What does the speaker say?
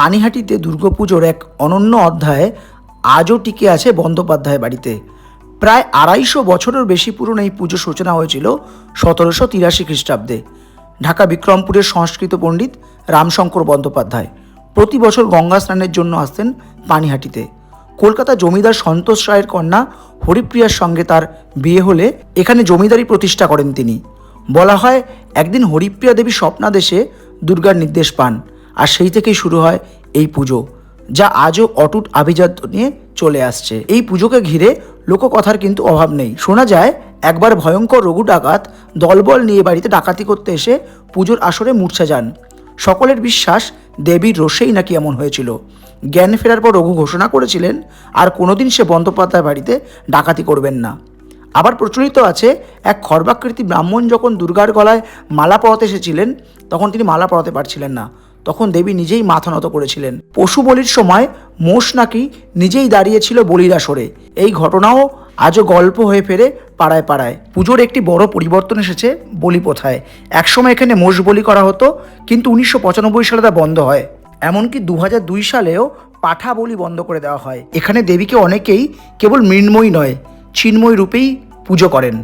পানিহাটিতে দুর্গাপুজোর এক অনন্য অধ্যায় আজও টিকে আছে বন্দ্যোপাধ্যায় বাড়িতে। প্রায় আড়াইশো বছরের বেশি পুরনো এই পুজো সূচনা হয়েছিল সতেরোশো তিরাশি খ্রিস্টাব্দে। ঢাকা বিক্রমপুরের সংস্কৃত পণ্ডিত রামশঙ্কর বন্দ্যোপাধ্যায় প্রতি বছর গঙ্গা স্নানের জন্য আসতেন পানিহাটিতে। কলকাতা জমিদার সন্তোষ রায়ের কন্যা হরিপ্রিয়ার সঙ্গে তার বিয়ে হলে এখানে জমিদারি প্রতিষ্ঠা করেন তিনি। বলা হয়, একদিন হরিপ্রিয়া দেবী স্বপ্নাদেশে দুর্গার নির্দেশ পান। আর সেই থেকেই শুরু হয় এই পুজো, যা আজও অটুট আভিজাত্য নিয়ে চলে আসছে। এই পুজোকে ঘিরে লোককথার কিন্তু অভাব নেই। শোনা যায়, একবার ভয়ঙ্কর রঘু ডাকাত দলবল নিয়ে বাড়িতে ডাকাতি করতে এসে পুজোর আসরে মূর্ছা যান। সকলের বিশ্বাস, দেবীর রোষেই নাকি এমন হয়েছিল। জ্ঞান ফেরার পর রঘু ঘোষণা করেছিলেন, আর কোনোদিন সে বন্দ্যোপাধ্যায় বাড়িতে ডাকাতি করবেন না। আবার প্রচলিত আছে, এক খর্বাকৃতি ব্রাহ্মণ যখন দুর্গার গলায় মালা পরাতে এসেছিলেন, তখন তিনি মালা পরাতে পারছিলেন না। তখন দেবী নিজেই মাথা নত করেছিলেন। পশু বলির সময় মোষ নাকি নিজেই দাঁড়িয়েছিল বলির আসরে। এই ঘটনাও আজও গল্প হয়ে ফেরে পাড়ায় পাড়ায়। পুজোর একটি বড় পরিবর্তন এসেছে বলি প্রথায় একসময় এখানে মোষ বলি করা হতো, কিন্তু উনিশশো পঁচানব্বই সালে তা বন্ধ হয়। এমনকি দু দুই সালেও পাঠা বলি বন্ধ করে দেওয়া হয়। এখানে দেবীকে অনেকেই কেবল মৃন্ময়ী নয়, চিন্ময় রূপেই পুজো করেন।